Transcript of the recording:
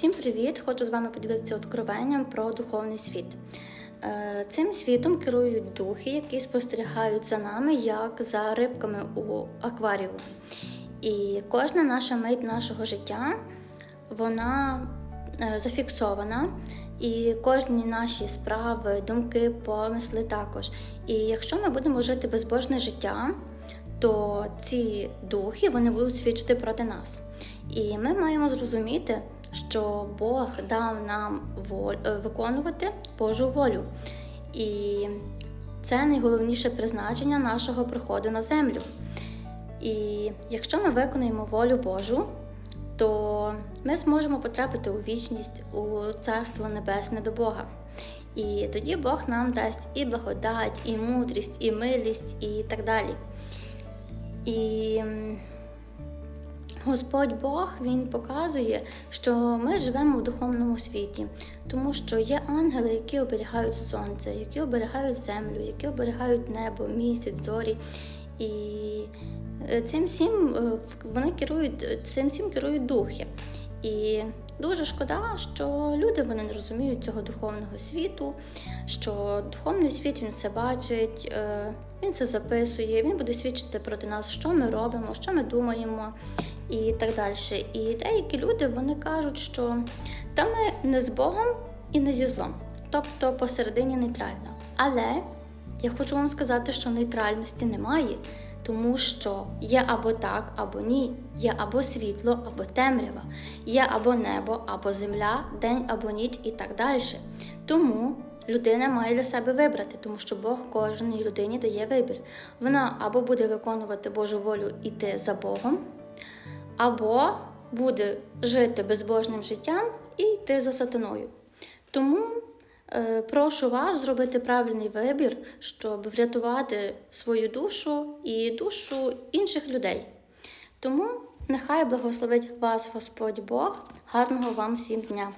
Всім привіт! Хочу з вами поділитися откровенням про духовний світ. Е, Цим світом керують духи, які спостерігають за нами, як за рибками у акваріумі. І кожна наша мить нашого життя вона е, зафіксована, і кожні наші справи, думки, помисли також. І якщо ми будемо жити безбожне життя, то ці духи вони будуть свідчити проти нас. І ми маємо зрозуміти, що Бог дав нам воль... е, виконувати Божу волю. І це найголовніше призначення нашого приходу на землю. І якщо ми виконуємо волю Божу, то ми зможемо потрапити у вічність, у Царство Небесне до Бога. І тоді Бог нам дасть і благодать, і мудрість, і милість, і так далі. І Господь Бог Він показує, що ми живемо в духовному світі, тому що є ангели, які оберігають сонце, які оберігають землю, які оберігають небо, місяць, зорі. І е, цим всім е, вони керують цим всім керують духи. І дуже шкода, що люди вони не розуміють цього духовного світу, що духовний світ він все бачить, е, він це записує, він буде свідчити проти нас, що ми робимо, що ми думаємо і так далі. І деякі люди вони кажуть, що та ми не з Богом і не зі злом, тобто посередині нейтральна. Але я хочу вам сказати, що нейтральності немає, тому що є або так, або ні, є або світло, або темрява, є або небо, або земля, день або ніч і так далі. Тому людина має для себе вибрати, тому що Бог кожній людині дає вибір. Вона або буде виконувати Божу волю іти за Богом, або буде жити безбожним життям і йти за сатаною. Тому е, прошу вас зробити правильний вибір, щоб врятувати свою душу і душу інших людей. Тому нехай благословить вас Господь Бог. Гарного вам всім дня!